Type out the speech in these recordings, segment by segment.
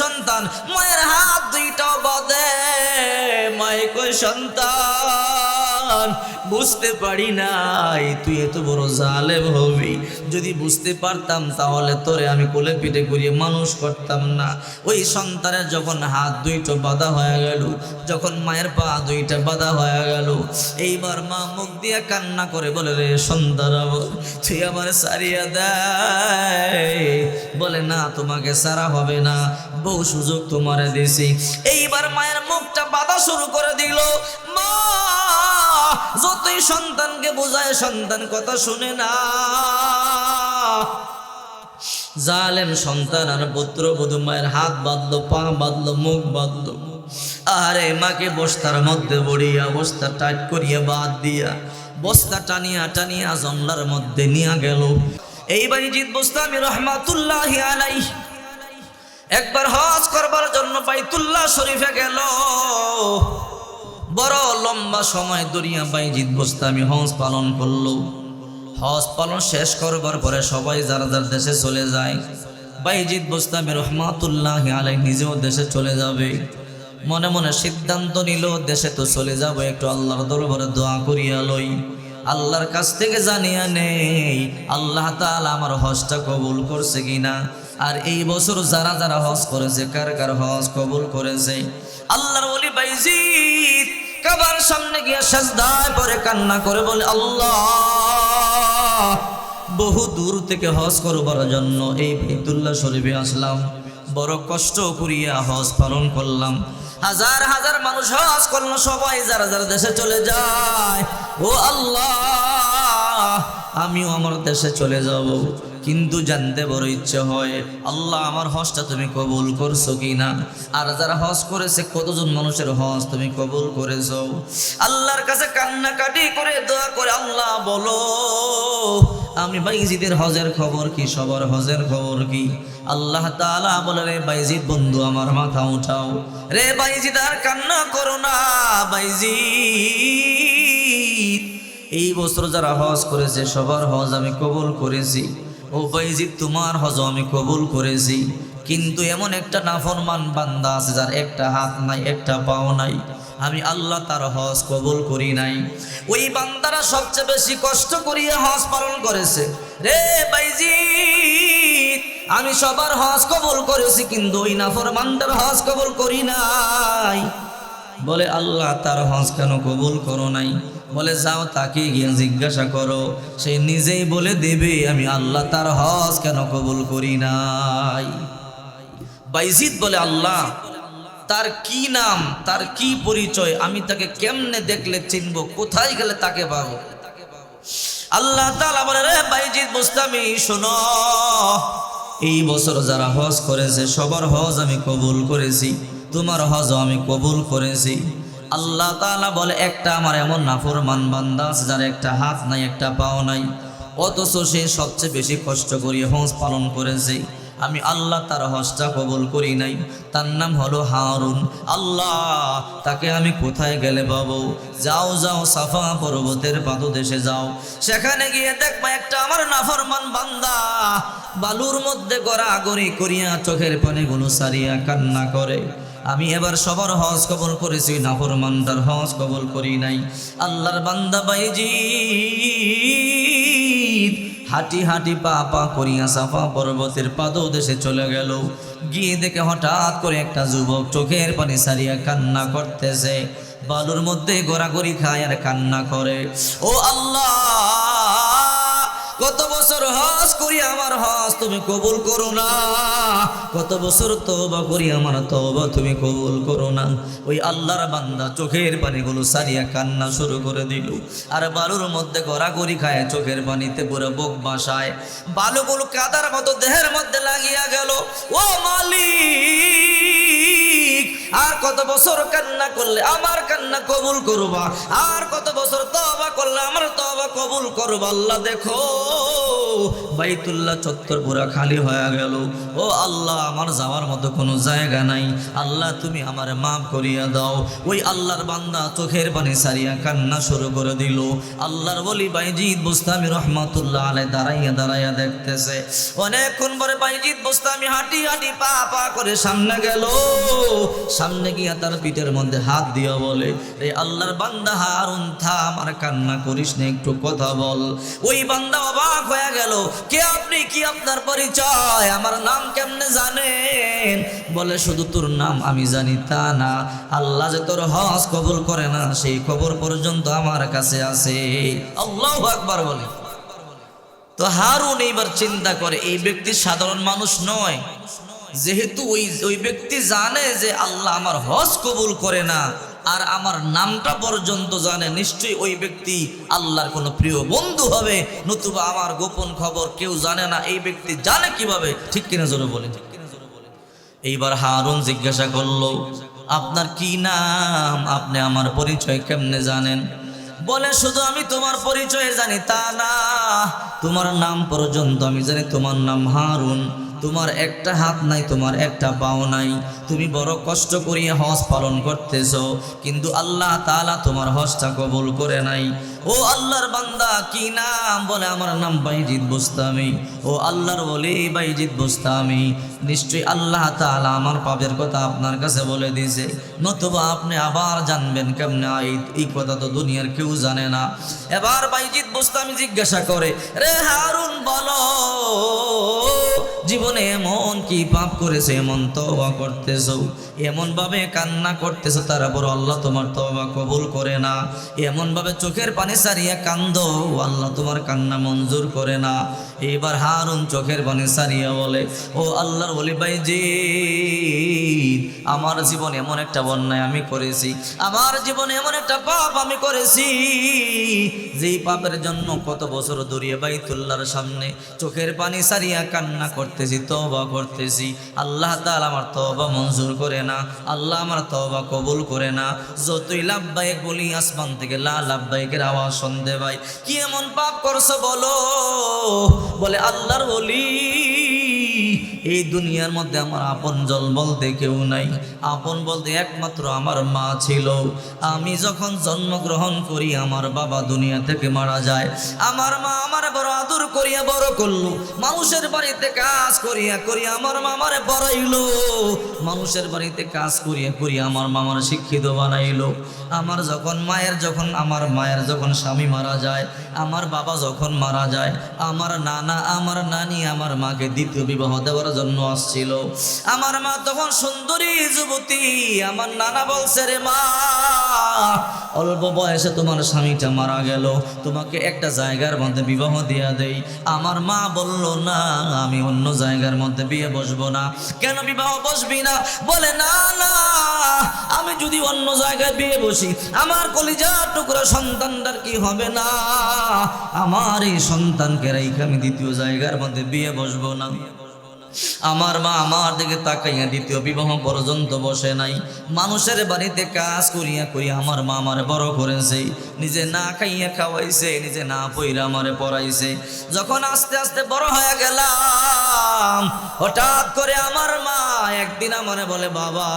সন্তান মায়ের হাত দুইটা বদে মায় কই সন্তান? বুঝতে পারি নাই, তুই এত বড় জালেম হবি। যদি বুঝতে পারতাম তাহলে তোরে আমি কোলে পিঠে করিয়ে মানুষ করতাম না। ওই সন্তানের যখন হাত দুইটা বাধা হয়ে গেল, যখন মায়ের পা দুইটা বাধা হয়ে গেল, এইবার মা মুখ দিয়ে কান্না করে বলে, রে সন্তান তুই আমার সারিয়া দেয় বলে, না, তোমাকে সারা হবে না, বহু সুযোগ তোমারে দিছি। এইবার মায়ের মুখটা বাধা শুরু করে দিল। মা যতই সন্তানকে বোঝায়, সন্তান কথা শুনে না। জালেম সন্তান আর পুত্র, বধূ মায়ের হাত বাঁধলো, পা বাঁধলো, মুখ বাঁধলো। আরে মাকে বস্তার মধ্যে বড়িয়া, বস্তা টাইট করিয়া বাদ দিয়া, বস্তা টানিয়া টানিয়া জমলার মধ্যে নিয়ে গেল। এইবারই জিত বস্তা আমি রহমাতুল্লাহ আলাই একবার হজ করবার জন্য বাইতুল্লাহ শরীফে গেল। বড় লম্বা সময় দরিয়া বাইজিৎ বস্তামি হজ পালন করল। হজ পালন শেষ করবার পরে সবাই যারা যার দেশে চলে যায়। বাইজিৎ বস্তামি রহমাতুল্লাহ আলাই নিজেও দেশে চলে যাবে। মনে মনে সিদ্ধান্ত নিল, দেশে তো চলে যাব, একটু আল্লাহর দরবারে দোয়া করিয়া লই। আল্লাহর কাছ থেকে জানিয়া নেই, আল্লাহ তাআলা আমার হজটা কবুল করছে কিনা। আর এই বছর যারা যারা হজ করেছে, কার কার হজ কবুল করেছে? আল্লাহর ওলি বাইজিৎ কাবার সামনে গিয়ে সাজদায় পরে কান্না করে বলে, আল্লাহ, বহু দূর থেকে হজ করবার জন্য এই বাইতুল্লাহ শরীফে আসলাম। বড় কষ্ট করিয়া হজ পালন করলাম। হাজার হাজার মানুষ হজ করল, সবাই যারা যারা দেশে চলে যায়। ও আল্লাহ আমিও আমার দেশে চলে যাব। কিন্তু জানতে বড় ইচ্ছে হয়, আল্লাহ আমার হজটা তুমি কবুল করছ কি না আর যারা হজ করেছে, কতজন মানুষের হজ তুমি কবুল করেছ? আল্লাহর কাছে কান্নাকাটি করে দোয়া করে আল্লাহ বলো, আমি বাইজিদের হজের খবর কি, সবার হজের খবর কি? আল্লাহ তাআলা বলে, রে বাইজিদ বন্ধু, আমার মাথা উঠাও। রে বাইজিদ, আর কান্না করো না, বাইজিদ। এই বছর যারা হজ করেছে, সবার হজ আমি কবুল করেছি। ও বাইজিদ, তোমার হজ আমি কবুল করেছি। কিন্তু এমন একটা নাফরমান বান্দা আছে যার একটা হাত নাই, একটা পাও নাই। আমি আল্লাহ তার হজ কবুল করি নাই। ওই বান্দারা সবচেয়ে বেশি কষ্ট করিয়ে হজ পালন করেছে। রে বাইজিদ, আমি সবার হজ কবুল করেছি, কিন্তু ওই নাফরমানটার হজ কবুল করি নাই। বলে, আল্লাহ তার হজ কেন কবুল করো নাই? বলে, যাও তাকে গিয়ে জিজ্ঞাসা করো। সে নিজেই বলে দেবে, আমি আল্লাহ তার হজ কেন কবুল করি নাই? বাইজিদ বলে, আল্লাহ, তার কি নাম, তার কি পরিচয়, আমি তাকে কেমনে দেখলে চিনব? কোথায় গেলে তাকে পাবো? আল্লাহ তাআলা বলে, রে বাইজিদ বুস্তামি শোনো। এই বছর যারা হজ করেছে, সবার হজ আমি কবুল করেছি। তোমার হজ আমি কবুল করেছি। আল্লাহ তাআলা বলে, একটা আমার এমন নাফরমান বান্দা আছে যার একটা হাত নাই, একটা পাও নাই। অথচ সে সবচেয়ে বেশি কষ্ট করিয়ে হজ পালন করেছে। আমি আল্লাহ তার হজটা কবুল করি নাই। তার নাম হলো হারুন। আল্লাহ, তাকে আমি কোথায় গেলে পাবো? যাও যাও, সাফা পর্বতের পাদদেশে যাও। সেখানে গিয়ে দেখবা একটা আমার নাফরমান বান্দা বালুর মধ্যে গড়াগড়ি করিয়া চোখের পানিগুলো সারিয়া কান্না করে। আমি এবার সবার হজ কবল করেছি নাফরমানটার হজ কবল করি নাই। আল্লাহর বান্দা বাইজি, হাঁটি হাঁটি পা পা করিয়া সাফা পর্বতের পাদ দেশে চলে গেল। গিয়ে দেখে হঠাৎ করে একটা যুবক চোখের পানি সারিয়া কান্না করতেছে। বালুর মধ্যে গড়াগড়ি খায় আর কান্না করে। ও আল্লাহ! কত বছর হজ করি আমার হজ তুমি কবুল করো না। কত বছর তওবা করি আমার তওবা তুমি কবুল করো না। ওই আল্লাহর বান্দা চোখের পানিগুলো সারিয়া কান্না শুরু করে দিল। আর বালুর মধ্যে গড়া গড়াগড়ি খায়, চোখের পানিতে পুরো বুক বাসায়। বালুগুলো কাদার মতো দেহের মধ্যে লাগিয়া গেল। ও মালিক! আর কত বছর কান্না করলে আমার কান্না কবুল করবা? আর কত বছর তবা করলে আমার তবা কবুল করবা? আল্লাহ দেখো। বাইতুল্লাহ চত্বর পুরা খালি হয়ে গেল। ও আল্লাহ, আমার যাওয়ার মতো কোনো জায়গা নাই। আল্লাহ, তুমি আমার মাফ করিয়া দাও। ওই আল্লাহর বান্দা চোখের পানি সারিয়া কান্না শুরু করে দিল। আল্লাহর বলি বাইজিৎ বুস্তামি রহমাতুল্লাহ আলাই দাঁড়াইয়া দাঁড়াইয়া দেখতেছে। অনেকক্ষণ পরে বাইজিৎ বুস্তামি হাঁটি হাঁটি পা পা করে সামনে গেল। সামনে গিয়া তার পিঠের মধ্যে হাত দিয়া বলে এই আল্লাহর বান্দা হারুন, থাম, আর কান্না করিস না, একটু কথা বল। ওই বান্দা অবাক হয়ে গেল কে আপনি? কি আপনার পরিচয়? আমার নাম কেমনে জানেন? বলে, শুধু তোর নাম আমি জানি তা না। আল্লাহ যে তোর হজ কবুল করে না, সেই খবর পর্যন্ত আমার কাছে আছে। আল্লাহ আকবার বলে। তো হারুন এইবার চিন্তা করে, এই ব্যক্তি সাধারণ মানুষ নয়। যেহেতু ওই ওই ব্যক্তি জানে যে আল্লাহ আমার হজ কবুল করে না আর আমার নামটা পর্যন্ত জানে, নিশ্চয়ই ওই ব্যক্তি আল্লাহর কোনো প্রিয় বন্ধু হবে। নতুবা আমার গোপন খবর কেউ জানে না, এই ব্যক্তি জানে কীভাবে? ঠিক কিনা জোরে বলেন এইবার হারুন জিজ্ঞাসা করল, আপনার কি নাম? আপনি আমার পরিচয় কেমনে জানেন? বলে, শুধু আমি তোমার পরিচয় জানি, তা না। তোমার নাম পর্যন্ত আমি জানি, তোমার নাম হারুন। তোমার একটা হাত নাই, তোমার একটা পাও নাই। তুমি বড় কষ্ট করিয়া হজ পালন করতেছ, কিন্তু আল্লাহ তালা তোমার হজটা কবল করে নাই। ও আল্লাহর বান্দা, কি নাম বলে? আমার নাম বাইজিদ বুস্তামি। ও আল্লাহর বলে বাইজিদ বুস্তামি। নিশ্চয়ই আল্লাহ তাআলা আমার পাপের কথা আপনার কাছে বলে দিয়েছে। নতুবা আপনি আবার জানবেন কেমনে এই এই কথা তো দুনিয়ার কেউ জানে না। এবার বাইজিদ বুস্তামি জিজ্ঞাসা করে, রে হারুন, বলো, জীবনে এমন কি পাপ করেছে, এমন তওবা করতেছো? এমন ভাবে কান্না করতেছো তারপর আল্লাহ তোমার তওবা কবুল করে না। এমন ভাবে চোখের পানি সারিয়া কান্দ, ও আল্লাহ তোমার কান্না মঞ্জুর করে না। এবার হারুন চোখের পানি সারিয়া বলে, ও আল্লাহর বলি ভাই জি আমার জীবন এমন একটা বন্যায় আমি করেছি, আমার জীবনে এমন একটা পাপ আমি করেছি, যেই পাপের জন্য কত বছর দূরিয়ে বাইতুল্লাহর সামনে চোখের পানি সারিয়া কান্না করতেছি, তওবা করতেছি। আল্লাহ তাআলা আমার তওবা মঞ্জুর করে না, আল্লাহ আমার তওবা কবুল করে না। যতই লাভবাহিক বলি, আসমান থেকে লা লাভবাহিকের আওয়াজ শুনতে ভাই। কি এমন পাপ করছ বলো? বলে, আল্লাহর বলি এই দুনিয়ার মধ্যে আমার আপন জল বলতে কেউ নাই। আপন বলতে একমাত্র আমার মা ছিল। আমি যখন জন্মগ্রহণ করি, আমার বাবা দুনিয়া থেকে মারা যায়। আমার মা আমার বড় আদর করিয়া বড় করল। মানুষের বাড়িতে কাজ করিয়া করিয়া আমার মা আমারে পড়াইলো। মানুষের বাড়িতে কাজ করিয়া করিয়া আমার মামার শিক্ষিত বানাইলো। আমার যখন মায়ের, যখন আমার মায়ের, যখন স্বামী মারা যায়, আমার বাবা যখন মারা যায়, আমার নানা, আমার নানি, আমার মাকে দ্বিতীয় বিবাহ দেওয়ার জন্য আসছিল। আমার মা তখন সুন্দরী যুবতী, আমার নানা বলছে, রে মা, অল্প বয়সে তোমার স্বামীটা মারা গেল, তোমাকে একটা জায়গার মধ্যে বিবাহ দিয়া দেই। আমার মা বলল, না, আমি অন্য জায়গার মধ্যে বিয়ে বসবো না। কেন বিবাহ বসবি না? বলে, না না, আমি যদি অন্য জায়গায় বিয়ে বসি আমার কলিজা টুকরা সন্তানটার কি হবে না? আমার এই সন্তানকে রেখে আমি দ্বিতীয় জায়গার মধ্যে বিয়ে বসবো না। আমার মা আমার দিকে তাকাইয়া দ্বিতীয় বিবাহ পর্যন্ত বসে নাই। মানুষের বাড়িতে কাজ করিয়া করিয়া আমার মা আমারে বড় করেছে। নিজে না খাইয়া খাওয়াইছে, নিজে না পইরা আমারে পড়াইছে। যখন আস্তে আস্তে বড় হয়ে গেলাম, হঠাৎ করে আমার মা একদিন আমারে বলে, বাবা,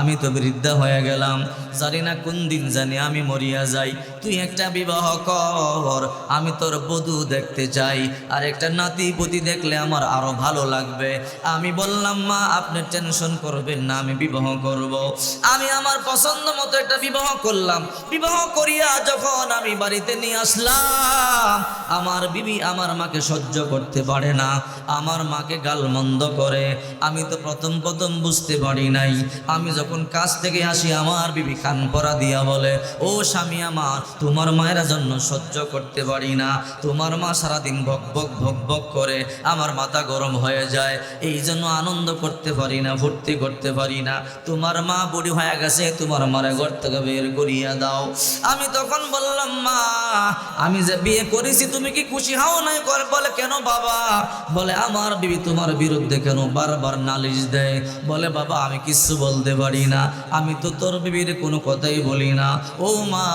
আমি তো বৃদ্ধা হয়ে গেলাম। জানি না কোন দিন জানি আমি মরিয়া যাই। তুই একটা বিবাহ কর, আমি তোর বধূ দেখতে চাই। আর একটা নাতি পুতি দেখলে আমার আরও ভালো লাগবে। আমি বললাম, মা, আপনি টেনশন করবেন না, আমি বিবাহ করব। আমি আমার পছন্দ মতো একটা বিবাহ করলাম। বিবাহ করিয়া যখন আমি বাড়িতে নিয়ে আসলাম, আমার বিবি আমার মাকে সহ্য করতে পারে না। আমার মাকে গালমন্দ করে। আমি তো প্রথম প্রথম বুঝতে পারি নাই। আমি যখন কাজ থেকে আসি, আমার বিবি কান পরা দিয়া বলে, ও স্বামী আমার, তোমার মায়ের জন্য সহ্য করতে পারি না। তোমার মা সারাদিন ভক ভক ভক ভক করে। আমার মাথা গরম হয়ে যায়। এই জন্য আনন্দ করতে পারি না ভর্তি করতে পারি না। তোমার মা বুড়ি হয়ে গেছে, তোমার মারে ঘর থেকে বের করিয়া দাও। আমি তখন বললাম, মা, আমি যে বিয়ে করেছি, তুমি কি খুশি হও নাই কর বলে, কেন বাবা? বলে, আমার বিবি তোমার বিরুদ্ধে কেন বারবার নালিশ দেয়? বলে, বাবা, আমি কিচ্ছু বলতে পারি না। আমি তো তোর বিবির কোনো কথাই বলি না। ও মা,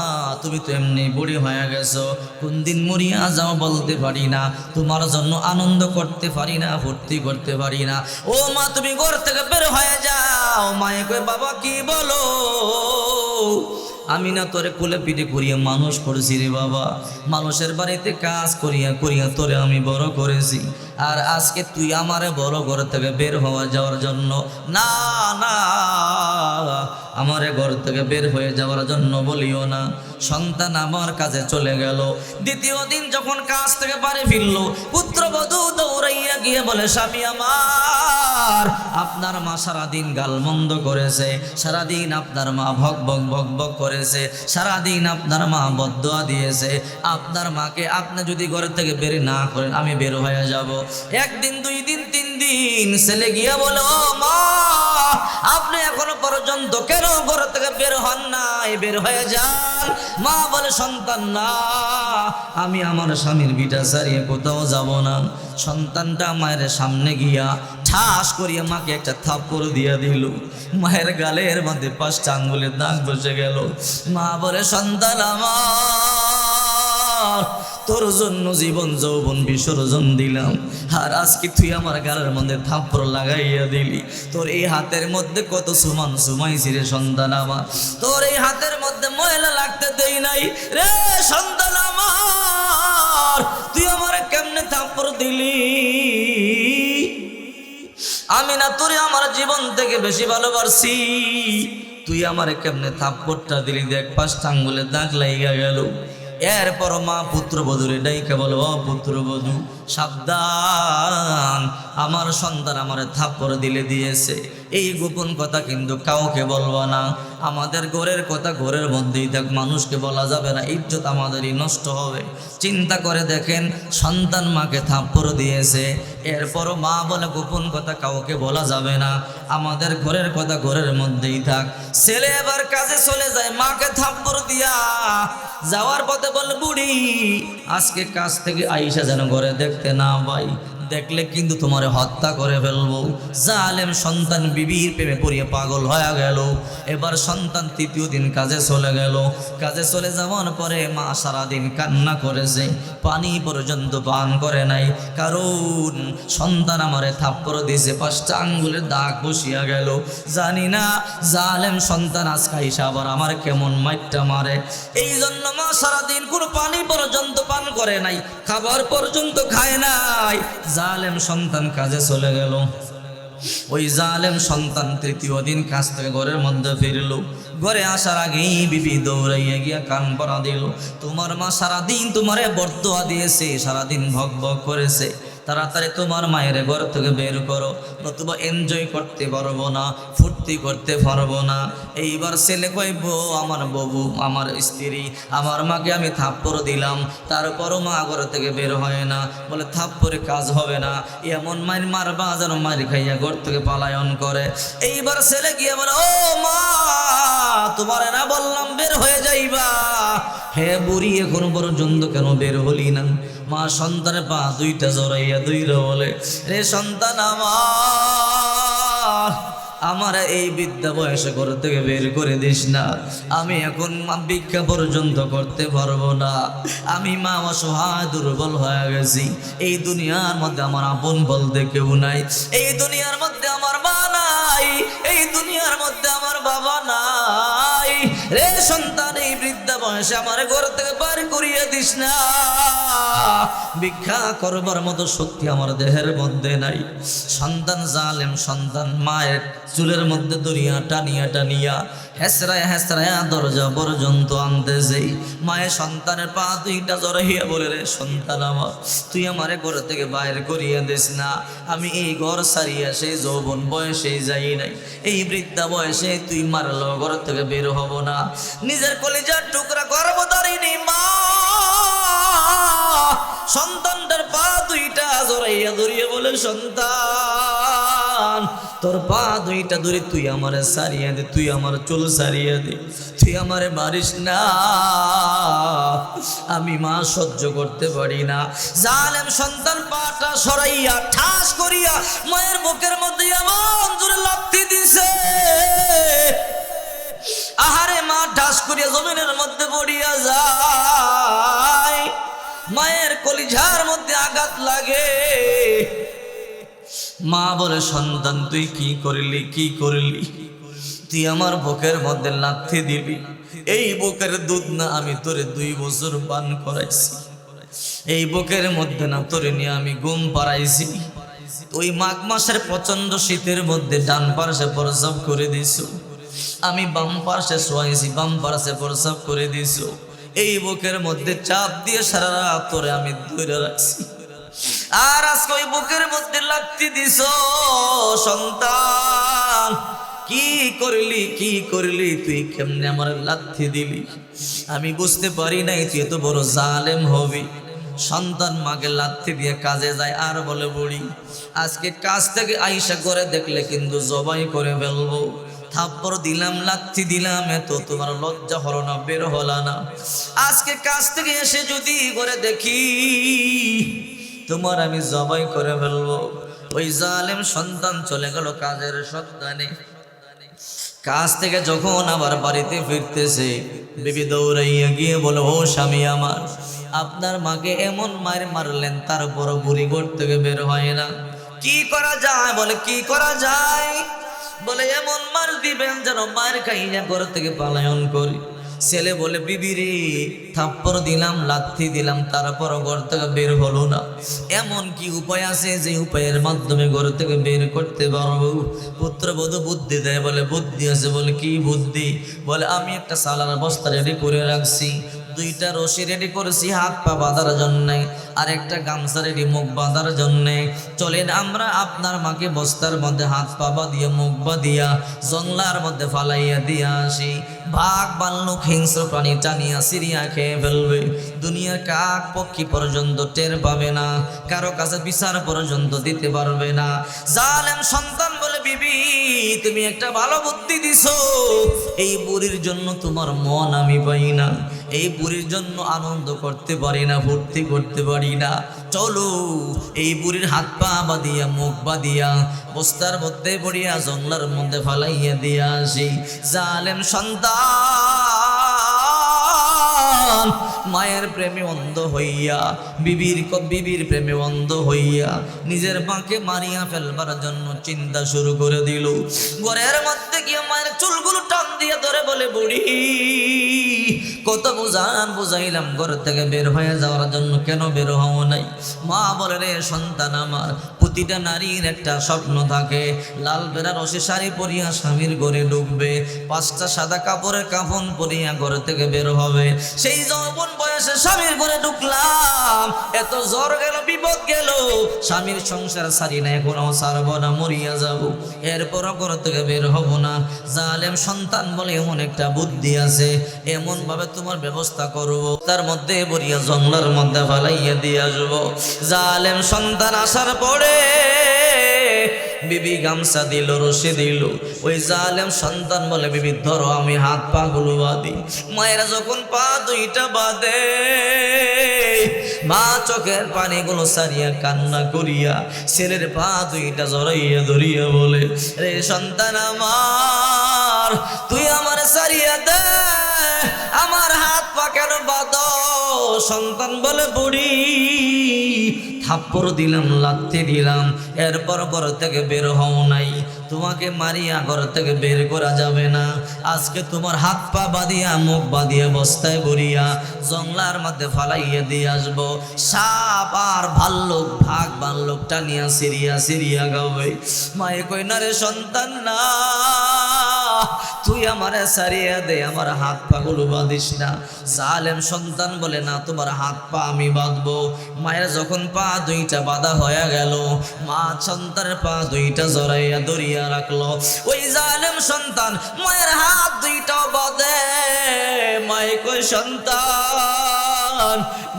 তুমি তো এমনি বুড়ি হয়ে গেছো। কোন দিন মরিয়া যাও বলতে পারি না। তোমার জন্য আনন্দ করতে পারি না, ফুর্তি করতে পারি না। ও মা, তুমি ঘর থেকে বের হয়ে যাও। মায়ে কয়ে, বাবা, কি বলো? আমি না তোরে কোলে পিঠে করিয়া মানুষ করছি রে বাবা। মানুষের বাড়িতে কাজ করিয়া করিয়া তোরে আমি বড় করেছি। আর আজকে তুই আমারে বড় ঘর থেকে বের হওয়া যাওয়ার জন্য না না, আমারে ঘর থেকে বের হয়ে যাওয়ার জন্য বলিও না। সন্তান আমার কাছে চলে গেল। দ্বিতীয় দিন যখন কাজ থেকে বাড়ি ফিরলো, পুত্রবধূ দৌড়াইয়া গিয়ে বলে, স্বামী আমার, আপনার মা সারাদিন গালমন্দ করেছে। সারাদিন আপনার মা ভক ভক ভক ভক করেছে, সারাদিন আপনার মা বদয়া দিয়েছে। আপনার মাকে আপনি যদি ঘরের থেকে বের না করেন, আমি বের হয়ে যাব। একদিন, দুই দিন, তিন দিন ছেলে গিয়া বলো, মা, আপনি এখনও পর্যন্ত কেন ঘর থেকে বের হন নাই? বের হয়ে যান। মা বলে, সন্তান না, আমি আমার স্বামীর বিটা সারিয়ে কোথাও যাব না। সন্তানটা মায়ের সামনে গিয়া ঠাস করিয়া মাকে একটা থাপ্পড় দিয়া দিল। মায়ের গালের মধ্যে পাঁচটা আঙ্গুলের দাগ বসে গেল। মা বলে, সন্তান আমার তোর জন্য জীবন যৌবন বিসর্জন দিলাম। আর আজকে তুই আমার গালের মধ্যে থাপ্পড় লাগাইয়া দিলি। তোর এই হাতের মধ্যে কত সুমান সুমাইছি রে সন্তান আমার। তোর এই হাতের মধ্যে ময়লা লাগতে দেই নাই রে সন্তান আমার। তুই আমার কেমনে থাপ্পড় দিলি? আমি না তোরে আমার জীবন থেকে বেশি ভালোবাসি। তুই আমার কেমনে থাপ্পড়টা দিলি? দেখ, পাঁচটা আঙ্গুলে দাগ লাইগা গেল। এরপর মা পুত্রবধূরে ডাইকে বলো ও পুত্রবধূ সাবধান। আমার সন্তান আমার থাপ্পড় দিলে দিয়েছে। এই গোপন কথা কিন্তু কাউকে বলব না। আমাদের ঘরের কথা ঘরের মধ্যেই থাক, মানুষকে বলা যাবে না, ইজ্জত আমাদেরই নষ্ট হবে। চিন্তা করে দেখেন, সন্তান মাকে থাপ্পড় দিয়েছে। এরপরও মা বলে গোপন কথা কাউকে বলা যাবে না। আমাদের ঘরের কথা ঘরের মধ্যেই থাক। ছেলে এবার কাজে চলে যায়, মাকে থাপ্পড় দিয়া। যাওয়ার পথে বলে, বুড়ি, আজকে কাজ থেকে আইসা যেন ঘরে দেখতে না পাই। দেখলে কিন্তু তোমারে হত্যা করে ফেলব। জালেম সন্তান বিবির প্রেমে পড়িয়ে পাগল হয়ে গেল। এবার সন্তান তৃতীয় দিন কাজে চলে গেল। কাজে চলে যাওয়ার পরে মা সারাদিন কান্না করেছে। পানি পর্যন্ত পান করে নাই। কারণ সন্তান আমারে থাপ্পড় দিয়েছে। পাঁচটা আঙ্গুলের দাগ বসিয়া গেল। জানি না জালেম সন্তান আজকে আবার আমার কেমন মাইটটা মারে। এই জন্য মা সারাদিন কোনো পানি পর্যন্ত পান করে নাই। খাবার পর্যন্ত খায় নাই। জালেম সন্তান কাজে চলে গেল। ওই জালেম সন্তান তৃতীয় দিন কাজ থেকে ঘরের মধ্যে ফিরল। ঘরে আসার আগেই বিবি দৌড়াইয়া গিয়া কান পরা দিল, তোমার মা সারাদিন তোমারে বর্দোয়া দিয়েছে, সারাদিন ভক ভক করেছে। তাড়াতাড়ি তোমার মায়ের ঘর থেকে বের করো, নতুবা এনজয় করতে পারব না, ফুর্তি করতে পারব না। এইবার ছেলে কইব আমার বউ আমার স্ত্রী, আমার মাকে আমি থাপ্পড় দিলাম, তারপরও মা ঘর থেকে বের হয় না। বলে, থাপ্পড়ে কাজ হবে না, এমন মায়ের মারবা যেন মায়ের খাইয়া ঘর থেকে পালায়ন করে। এইবার ছেলে গিয়ে বলে, ও মা, তোমার না বললাম বের হয়ে যাইবা? হে বুড়ি, এখন পর্যন্ত কেন বের হলি না? মা সন্তানের পা দুইটা জড়াইয়া দুইরা বলে রে সন্তান আমার আমার এই বিদ্যা বয়সে ঘর থেকে বের করে দিস না। আমি এখন ভিক্ষা পর্যন্ত করতে পারব না। আমি মা অসহায়, দুর্বল হয়ে গেছি। এই দুনিয়ার মধ্যে আমার আপন বলতে কেউ নাই। এই দুনিয়ার মধ্যে আমার মা নাই। এই দুনিয়ার মধ্যে আমার বাবা নাই। রে সন্তান, এই বৃদ্ধা বয়সে আমার ঘর থেকে বার করিয়ে দিস না। ভিক্ষা করবার মতো শক্তি আমার দেহের মধ্যে নাই। সন্তান জালেম, সন্তান মায়ের চুলের মধ্যে দরিয়া টানিয়া টানিয়া, হেসরায় হেসরায় দরজা পর্যন্ত আনতে যেই। মায়ের সন্তানের পা দুইটা জড়াইয়া বলে, রে সন্তান আমার, তুই আমারে ঘর থেকে বাইর করিয়া দিস না। আমি এই ঘর সারিয়া সেই যৌবন বয়সে যাই নাই। এই বৃদ্ধা বয়সে তুই মারলো, ঘর থেকে বের হব না। নিজের কলিজার টুকরা গর্ভধারিণী মা। সন্তানটার পা দুইটা জড়াইয়া ধরিয়ে বলে, সন্তান তোর পা দুইটা ধরে তুই আমার সারিয়া দে, তুই আমার চুল সারিয়া দে, তুই আমারে মারিস না। আমি মা সহ্য করতে পারি না। জালেম সন্তান পাটা সরাইয়া, ঠাস করিয়া মায়ের বুকের মধ্যে এমন জোরে লাথি দিছে। আহারে মা, ঠাস করিয়া জমিনের মধ্যে পড়িয়া যায়। মায়ের কলিঝার মধ্যে আঘাত লাগে। মা বলে, সন্তান, তুই কি করলি কি করলি? তুই আমার বুকের মধ্যে লাথি দিবি এই বুকের দুধ না আমি তোরে দুই বছর পান করাইছি। এই বুকের মধ্যে না তোরে নিয়ে আমি ঘুম পাড়াইছি। ওই মাঘ মাসের প্রচণ্ড শীতের মধ্যে ডান পার্শ্বে প্রসব করে দিছো। আমি বাম পার্শ্বে শোয়াইছি, বাম পার্শ্বে প্রসব করে দিছো। এই বুকের মধ্যে চাপ দিয়ে সারা রাত তোরে আমি ধরে রাখছি। আর আজকে ওই বুকের মধ্যে লাগতে দিস সন্তান। কি করলি কি করলি, তুই কেমনে আমার লাথি দিলি? আমি বুঝতে পারি নাই, তুই এত বড় জালেম হবি। সন্তান মাকে লাথি দিয়ে কাজে যায়, আর বলে বুড়ি, আজকে কাজ থেকে আইসা করে দেখলে কিন্তু জবাই করে ফেলব। থাপ্পড় দিলাম, লাথি দিলাম, এত তোমার লজ্জা হলো না, বের হলো না। আজকে কাজ থেকে এসে যদি করে দেখি তোমার আমি জবাই করে ফেলব। ওই জালেম সন্তান চলে গেল কাজের সন্তানে কাজ থেকে যখন আবার বাড়িতে ফিরতেছে, বিবি দৌড়াইয়া গিয়ে বলো, ও স্বামী আমার, আপনার মাকে এমন মার মারলেন তারপর বুড়ি ঘর থেকে বের হয় না। কি করা যায়? বলে, কি করা যায়? বলে, এমন মার দিবেন যেন মায়ের খাইয়া ঘর থেকে পালায়ন করি। ছেলে বলে, বিবি রে, থাপ্পড় দিলাম, লাথি দিলাম তারপর ঘর থেকে বের হলো না। এমন কি উপায় আছে যে উপায়ের মাধ্যমে ঘর থেকে বের করতে পারব? পুত্রবধূ বুদ্ধি দেয়, বলে, বুদ্ধি আছে বলে কি বুদ্ধি? বলে, আমি একটা সালার বস্তা রেডি করে রাখছি। দুইটা রশি রেডি করেছি, হাত পা বাঁধার জন্যে আর একটা গামছা রেডি মুখ বাঁধার জন্যে। চলেন আমরা আপনার মাকে বস্তার মধ্যে হাত পা বাঁধিয়ে, মুখ বাঁধিয়া, জংলার মধ্যে ফালাইয়া দিয়া আসি। ভাগ বাল্লুক হিংস্র প্রাণী টানিয়া সিরিয়া খেয়ে ফেলবে। দুনিয়ার কাক পক্ষী পর্যন্ত টের পাবে না, কারও কাছে বিচার পর্যন্ত দিতে পারবে না। জালেম সন্তান বিবি, তুমি একটা ভালো বুদ্ধি দিছো। এই বুড়ির জন্য তোমার মন আমি পাই না। এই বুড়ির জন্য আনন্দ করতে পারি না, ফুর্তি করতে পারি না। চলো, এই বুড়ির হাত পা বাঁধিয়া, মুখ বাঁধিয়া, বস্তার মধ্যে পড়িয়া, জঙ্গলার মধ্যে ফালাইয়া দিয়া আসি। জালেম সন্তান মায়ের প্রেমে অন্ধ হইয়া, বিবির বিবির প্রেমে অন্ধ হইয়া, নিজের মাকে মারিয়া ফেলবার জন্য চিন্তা শুরু করে দিল। ঘরের মধ্যে গিয়ে মায়ের চুলগুলো টান দিয়ে ধরে বলে, বুড়ি, কত বুঝান বুঝাইলাম, ঘর থেকে বের হয়ে যাওয়ার জন্য কেন বের হও নাই? মা বলে, রে সন্তান আমার, প্রতিটা নারীর একটা স্বপ্ন থাকে। লাল বেড়া রসে শাড়ি পরিয়া স্বামীর ঘরে ঢুকবে, পাঁচটা সাদা কাপড়ের কাফন পরিয়া ঘর থেকে বের হবে। সেই যৌবন বয়সে স্বামীর ঘরে ঢুকলাম। এত জ্বর গেল, বিপদ গেল। স্বামীর সংসার সারি না, এখনও সারব না, মরিয়া যাব। এরপর ঘর থেকে বের হব না। জালেম সন্তান বলে এমন একটা বুদ্ধি আছে। এমন ভাবে তোমার ব্যবস্থা করব। তার মধ্যে বরিয়া জঙ্গলার মধ্যে ফালাইয়া দিয়ে আসব জালেম সন্তান আসার পরে বিবি গামছা দিল, রশি দিল। ওই জালেম সন্তান বলে, বিবি, ধরো, আমি হাত পা গুলো বাঁধি মায়েরা যখন পা দুইটা বাঁধে, মা চোখের পানিগুলো সারিয়া কান্না করিয়া ছেলের পা দুইটা জড়াইয়া ধরিয়া বলে, রে সন্তান আমার, তুই আমার সারিয়া দে, আমার হাত পা কেন বাঁধ? সন্তান বলে, বুড়ি থাপ্পড় দিলাম লাথি দিলাম, এরপর ঘর থেকে বের হও নাই। তোমাকে মারিয়া ঘর থেকে বের করা যাবে না। আজকে তোমার হাত পা বাঁধিয়া, মুখ বাঁধিয়া বস্তায় ভরিয়া জংলার মধ্যে ফালাইয়া দিয়ে আসব। সাপ আর ভাল্লুক, ভাগ ভাল্লুক টানিয়া সিরিয়া সিরিয়া গাবে মায়ে কই না রে সন্তান, না। তুই আমারে সারিয়া দে, আমার হাত পা গুলো বাঁধিস না। জালেম সন্তান বলে, না, তোমার হাত পা আমি বাঁধবো। মায়ের যখন পা দুইটা বাঁধা হয়ে গেল, মা সন্তানের পা দুইটা জড়াইয়া দরিয়া রাখল। ওই জালেম সন্তান মায়ের হাত দুইটাও বাঁধে। মায়ে কই সন্তান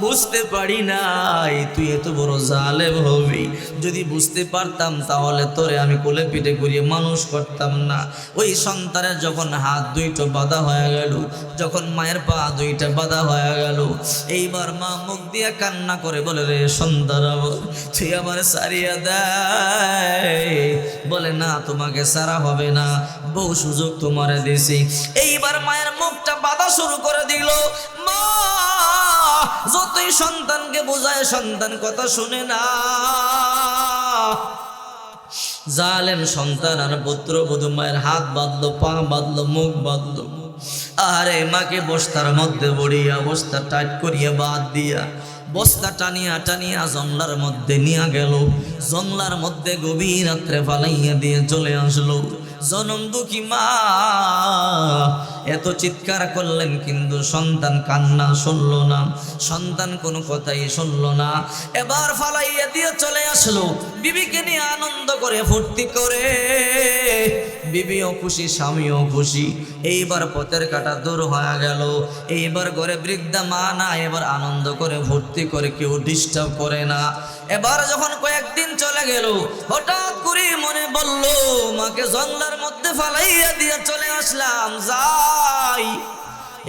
বুঝতে পারি নাই, তুই এত বড় জালেম হবি। যদি বুঝতে পারতাম তাহলে তোরে আমি কোলে পিঠে করিয়ে মানুষ করতাম না। ওই সন্তানের যখন হাত দুইটো বাঁধা হয়ে গেল, যখন মায়ের পা দুইটা বাঁধা হয়ে গেল, এইবার মা মুখ দিয়ে কান্না করে বলে, রে সন্তান তুই আমার সারিয়া দেয় বলে, না, তোমাকে সারা হবে না বহু সুযোগ তোমারে দিছি। এইবার মায়ের মুখটা বাধা শুরু করে দিল। যতই সন্তানকে বোঝায়, সন্তান কথা শুনে না। জালেম সন্তান আর পুত্র বধূ, মায়ের হাত বাঁধলো, পা বাঁধলো, মুখ বাঁধলো। আরে মাকে বস্তার মধ্যে বড়িয়া, বস্তা টাইট করিয়া বাদ দিয়া, বস্তা টানিয়া টানিয়া জংলার মধ্যে নিয়ে গেল। জংলার মধ্যে গভীর রাত্রে ফালাইয়া দিয়ে চলে আসলো। জনম দুঃখী মা। এত চিৎকার করলেন কিন্তু সন্তান কান্না শুনলো না। সন্তান কোনো কথাই শুনলো না। এবার ফালাইয়া দিয়ে চলে আসলো। বিবিকে নিয়ে আনন্দ করে, ফুর্তি করে। বিবিও খুশি, স্বামীও খুশি। এইবার পথের কাটা দূর হয়ে গেল। এইবার ঘরে বৃদ্ধা মা না, এবার আনন্দ করে ভর্তি করে, কেউ ডিস্টার্ব করে না। এবার যখন কয়েকদিন চলে গেল, হঠাৎ করে মনে বলল মাকে জঙ্গলার মধ্যে ফালাইয়া দিয়ে চলে আসলাম। যাই,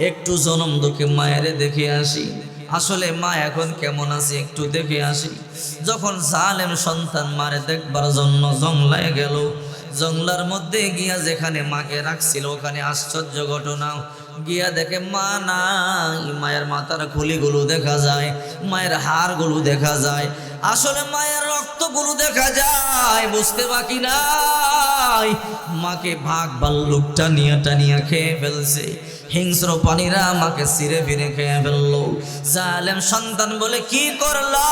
একটু জনম দুঃখে মায়েরে দেখে আসি। আসলে মা এখন কেমন আছে একটু দেখে আসি। যখন জালেম সন্তান মারে দেখবার জন্য জংলায় গেল জংলার মধ্যে গিয়া যেখানে মাকে রাখছিল, ওখানে আশ্চর্য ঘটনা। গিয়া দেখে, মা নাই। মায়ের মাথার খুলিগুলো দেখা যায়, মায়ের হাড়গুলো দেখা যায়। আসলে মায়ের রক্তগুলো দেখা যায়, বুঝতে বাকি নাই। মাকে ভাগ ভাল্লুক টানিয়া টানিয়া খেয়ে ফেলছে। হিংস্র পানিরা মাকে সিরে ফিরে খেয়ে ফেলল। জালেম সন্তান বলে, কি করলাম?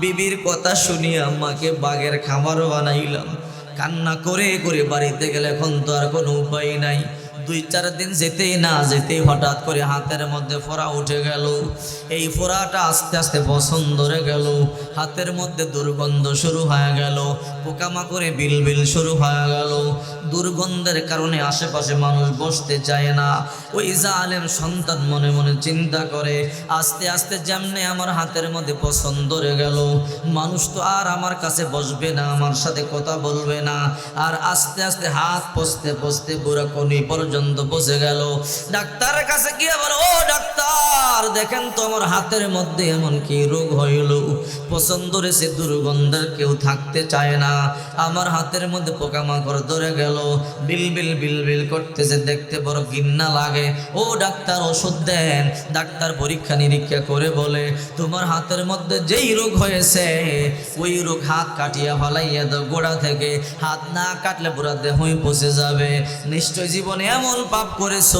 বিবির কথা শুনিয়ে আমাকে বাঘের খামারও বানাইলাম। কান্না করে করে বাড়িতে গেলে এখন তো আর কোনো উপায় নাই। দুই, চার দিন যেতেই না যেতেই হঠাৎ করে হাতের মধ্যে ফোড়া উঠে গেল। এই ফোড়াটা আস্তে আস্তে পছন্দ রে গেল। হাতের মধ্যে দুর্গন্ধ শুরু হয়ে গেল। পোকামাকড়ে বিল শুরু হয়ে গেল। দুর্গন্ধের কারণে আশেপাশে মানুষ বসতে চায় না। ওই জালেম সন্তান মনে মনে চিন্তা করে, আস্তে আস্তে যেমনে আমার হাতের মধ্যে পছন্দ রে গেল। মানুষ তো আর আমার কাছে বসবে না, আমার সাথে কথা বলবে না। আর আস্তে আস্তে হাত পচতে পচতে বুড়া কনি পর্যন্ত বসে গেল। ডাক্তারের কাছে গিয়ে বলো, ও ডাক্তার, দেখেন তো আমার হাতের মধ্যে এমন কি রোগ হইল। পছন্দ রেছে দুর্গন্ধের কেউ থাকতে চায় না। আমার হাতের মধ্যে পোকামাকড় ধরে গেল। বিল বিল বিল বিল করতেছে, দেখতে বড় ঘিন্না লাগে। ও ডাক্তার, ওষুধ দেন। ডাক্তার পরীক্ষা নিরীক্ষা করে বলে, তোমার হাতের মধ্যে যেই রোগ হয়েছে, ওই রোগ হাত কাটিয়া ফলাইয়া দাও গোড়া থেকে। হাত না কাটলে পুরা দেহই পচে যাবে। নিশ্চয় জীবনে এমন পাপ করেছ?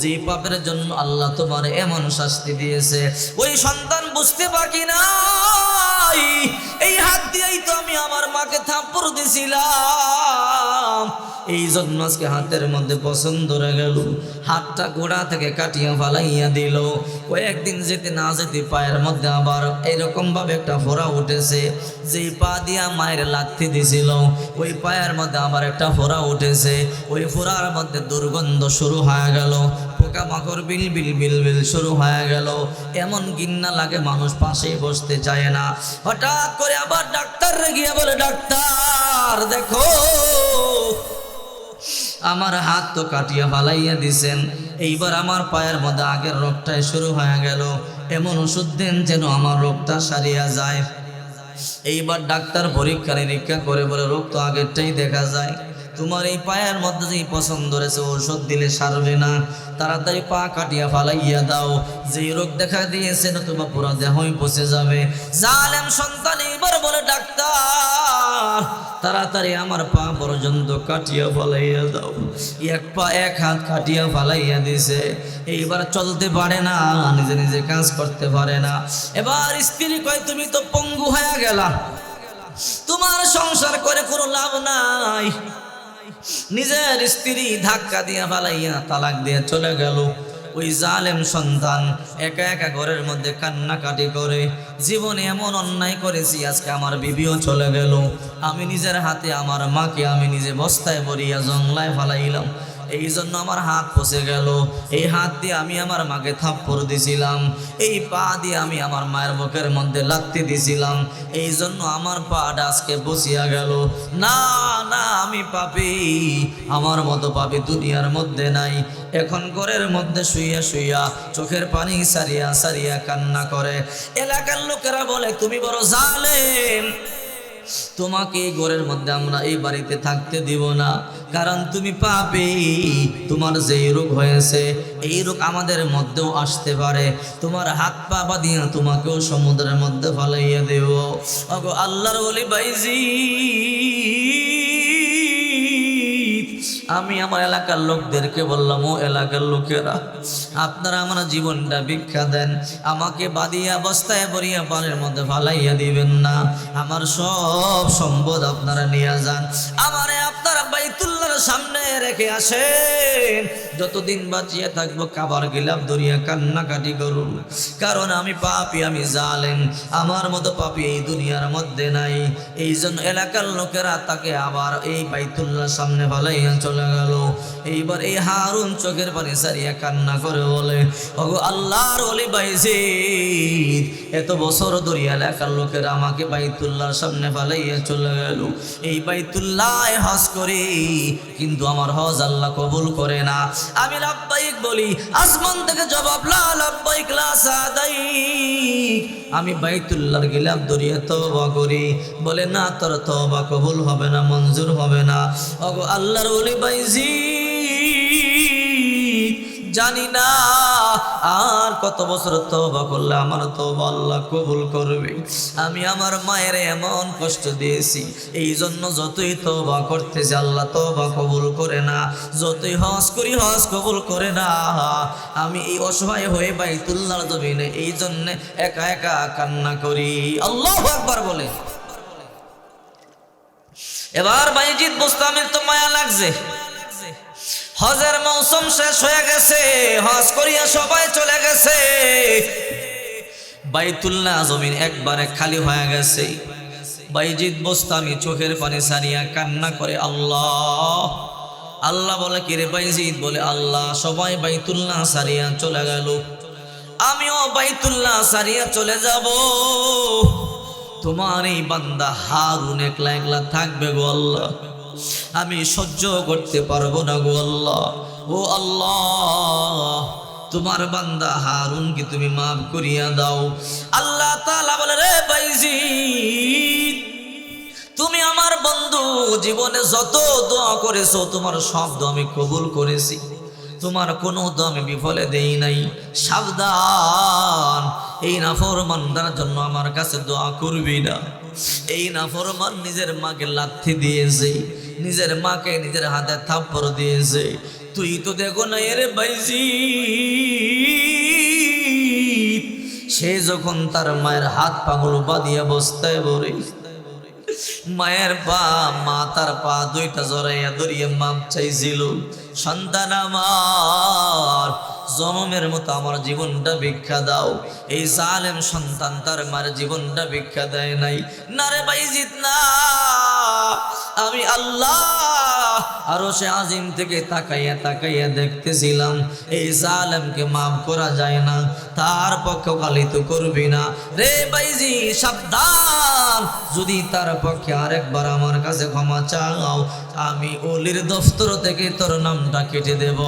যে পাপের জন্য আল্লাহ তোমার এমন শাস্তি দিয়েছে। ওই সন্তান বুঝতে বাকি নাই এই হাত দিয়েই তো আমি আমার মাকে থাপ্পড় দিছিলাম। এই জন্য আজকে হাতের মধ্যে পছন্দ রয়ে গেল। হাতটা গোড়া থেকে কাটিয়া ফালাইয়া দিল। কয়েকদিন যেতে না যেতে পায়ের মধ্যে আবার এরকম ভাবে একটা ফোড়া উঠেছে, যেই পা দিয়া মায়ের লাথি দিছিল। ওই পায়ের মধ্যে আবার একটা ফোড়া উঠেছে। ওই ফোড়ার মধ্যে দুর্গন্ধ শুরু হয়ে গেল। পোকামাকড় বিল বিল বিল বিল শুরু হয়ে গেল। এমন গিন্না লাগে মানুষ পাশেই বসতে চায় না। হঠাৎ করে আবার ডাক্তার গিয়ে বলে, ডাক্তার, দেখো, আমার হাত তো কাটিয়া ফালাইয়া দিছেন। এইবার আমার পায়ের মধ্যে আগের রোগটাই শুরু হয়ে গেল। এমন ওষুধ দেন যেন আমার রোগটা সারিয়া যায়। এইবার ডাক্তার পরীক্ষা নিরীক্ষা করে বলে, রোগ তো আগেরটাই দেখা যায়। তোমার এই পায়ের মধ্যে যেই পছন্দ রয়েছে ওষুধ দিলে সারবে না। তাড়াতাড়ি পা কাটিয়া ফালাইয়া দাও। যেই রোগ দেখা দিয়েছে না তোমার পুরো দেহই পচে যাবে। জালেম সন্তান, এইবার বলে, ডাক্তার, তাড়াতাড়ি আমার পা পর্যন্ত কাটিয়া ফালাইয়া দাও। এক পা, এক হাত কাটিয়া ফালাইয়া দিছে। এইবার চলতে পারে না, নিজে নিজে কাজ করতে পারে না। এবার স্ত্রী কয়, তুমি তো পঙ্গু হয়ে গেলা। তোমার সংসার করে কোনো লাভ নাই। নিজের স্ত্রী ধাক্কা দিয়া ফালাইয়া তালাক দিয়ে চলে গেল। ওই জালেম সন্তান একা একা ঘরের মধ্যে কান্নাকাটি করে। জীবনে এমন অন্যায় করেছি, আজকে আমার বিবিও চলে গেল। আমি নিজের হাতে, আমার মাকে আমি নিজে বস্তায় ভরিয়া জংলায় ফালাইলাম। এই জন্য আমার হাত ফসে গেল। এই হাত দিয়ে আমি আমার মাকে থাপ্পড় দিছিলাম। এই পা দিয়ে আমি আমার মায়ের বুকের মধ্যে লাত্তি দিছিলাম। এই জন্য আমার পাটা আজকে বসিয়া গেল। না না, আমি পাপি। আমার মতো পাপি দুনিয়ার মধ্যে নাই। এখন ঘরের মধ্যে শুইয়া শুইয়া চোখের পানি সারিয়া সারিয়া কান্না করে। এলাকার লোকেরা বলে, তুমি বড় জালেম। তোমাকে এই ঘরের মধ্যে আমরা এই বাড়িতে থাকতে দিব না। কারণ তুমি পাপে, তোমার যে রোগ হয়েছে, এই রোগ আমাদের মধ্যেও আসতে পারে। তোমার হাত পা বাঁধিয়া তোমাকেও সমুদ্রের মধ্যে ফলাইয়া দেব। আল্লাহর বলি বাইজি। আমি আমার এলাকার লোকদেরকে বললাম, ও এলাকার লোকেরা, আপনারা আমার জীবনটা ভিক্ষা দেন। আমাকে বাদিয়া অবস্থায় বরিয়া পানের মধ্যে ফালাইয়া দিবেন না। আমার সব সম্পদ আপনারা নিয়ে যান। আমারে আপনারা বাইতুল্লাহর সামনে রেখে আসেন। যতদিন বাঁচিয়ে থাকব কাবার গিলাপ দরিয়া কান্নাকাটি করুন। কারণ আমি পাপি, আমি জালেন আমার মতো পাপি এই দুনিয়ার মধ্যে নাই। এই জন্য এলাকার লোকেরা তাকে আবার এই বাইতুল্লাহ সামনে ফালাইয়া চলে গেল। এইবার এই হারুন চোখের পানি সারিয়া কান্না করে বলে, ওগো আল্লাহর অলি বাইজি এত বছর ধরে এলাকার লোকেরা আমাকে বাইতুল্লাহর সামনে ফালাইয়া চলে গেল। এই বাইতুল্লাহ হজ করি কিন্তু আমার হজ আল্লাহ কবুল করে না। আমি লাব্বাইক বলি, আসমান থেকে জবাব, লা লাব্বাইক লা সাদাইক। আমি বাইতুল্লাহর গিলাম দরিয়া তওবা করি। বলে, না, তোর তওবা কবুল হবে না, মঞ্জুর হবে না। ওগো আল্লাহর ওলি বাইজি। জানি না, আর কত বছর তওবা করলে আমার তওবা আল্লাহ কবুল করবে। আমি আমার মায়ের এমন কষ্ট দিয়েছি এই জন্য যতই তওবা করতেছি আল্লাহ তওবা কবুল করে না। যতই হজ করি, হজ কবুল করে না। আমি এই অসহায় হয়ে বাইতুল্লাহর জমিনে এই জন্য একা একা কান্না করি। আল্লাহ একবার বলে এবার বাইজিৎ বুস্তামের তো মায়া লাগছে। হজের মৌসুম শেষ হয়ে গেছে, হজ করিয়া সবাই চলে গেছে। বাইতুল্লাহ জমিন একবারে খালি হয়ে গেছে। বাইজিৎ বোস্তামি চোখের পানি সারিয়া কান্না করে, আল্লাহ আল্লাহ বলে কি রে বাইজিৎ বলে, আল্লাহ, সবাই বাইতুল্লাহ সারিয়া চলে গেল। আমিও বাইতুল্লাহ সারিয়া চলে যাব। তোমার এই বান্দা হারুন একলা একলা থাকবে গো আল্লাহ। আমি সহ্য করতে পারব না গো আল্লাহ। ও আল্লাহ, তোমার বান্দা হারুন কি তুমি মাফ করিয়া দাও। আল্লাহ তাআলা বলে, রে বাইজি তুমি আমার বন্ধু, জীবনে যত দোয়া করেছ, তোমার শব্দ আমি কবুল করেছি। তোমার কোনো দোয়া আমি বিফলে দেই নাই। সাবধান। এই নাফরমানদার জন্য আমার কাছে দোয়া করবি না। এই নাফরমান নিজের মাকে লাথি দিয়েছে, নিজের মাকে নিজের হাতে থাপ্পড় দিয়েছে। তুই তো দেখো না এর বাইজি। সে যখন তার মায়ের হাত পাগুলো বাঁধিয়া বস্তায় ভরে, মায়ের পা, মা তার পা দুইটা জড়াইয়া ধরিয়ে মাপ চাইছিল। সন্তান আমার, জনমের মতো আমার জীবনটা ভিক্ষা দাও। এই সালেম সন্তান তার মার জীবনটা ভিক্ষা দেয় নাই। না রে বাইজিত না, আমি আল্লাহ আরও সে আজিম থেকে তাকাইয়া তাকাইয়া দেখতেছিলাম। এই জালেমকে মাফ করা যায় না, তার পক্ষে কালিত করবি না। রে বাইজি সাবধান, যদি তার পক্ষে আরেকবার আমার কাছে ক্ষমা চাও আমি অলির দফতর থেকে তোর নামটা কেটে দেব।